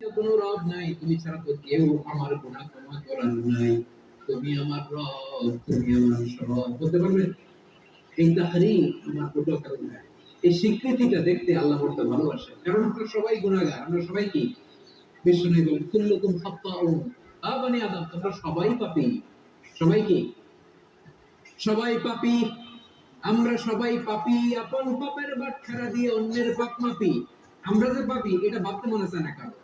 কোনো রব নাই, তুমি ছাড়া তো কেউ আমার ক্ষমা করার নাই। তুমি আমার রব, তুমি আমার সব। বলতে পারবেন এই তাহারি আমার নাই। এই স্বীকৃতিটা দেখতে আল্লাহ বলতে ভালোবাসে। কারণ আমরা সবাই গুণাগার আমরা সবাই কি? বলেন কুল্লুকুম খাত্তাউন। আবানি আদম, তোমরা সবাই পাপী। সবাই কি? সবাই আমরা সবাই আপন পাপের বাটখারা দিয়ে অন্যের পাপ মাপি। আমরা যে পাপি, এটা ভাবতে মনে চায় না কারও।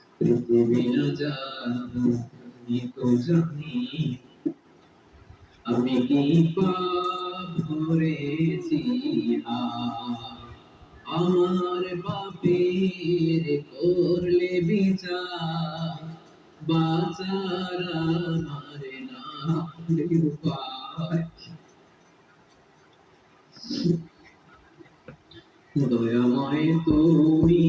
আমি কি করেছি? আমার পাপের করলে বিচার। বাচার আমার না দয়াময় তুমি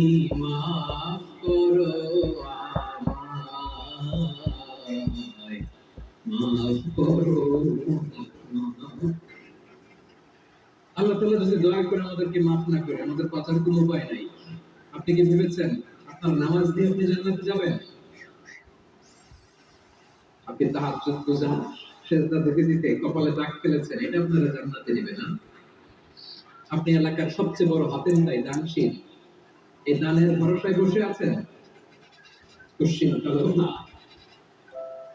আল্লাহ তাআলা যদি দয়া করে আমাদেরকে মাফ না করে, আমাদের উপায় নাই। আপনি কি ভেবেছেন আপনার নামাজ দিয়ে আপনি জান্নাতে যাবেন? আপনি সেজদা দিতে কপালে দাগ ফেলেছেন, এটা আপনারা জান্নাতে নেবে না। আপনি এলাকার সবচেয়ে বড় হাতের তাই দানশীল। এই দানের ভরসায় বসে আছেন? না।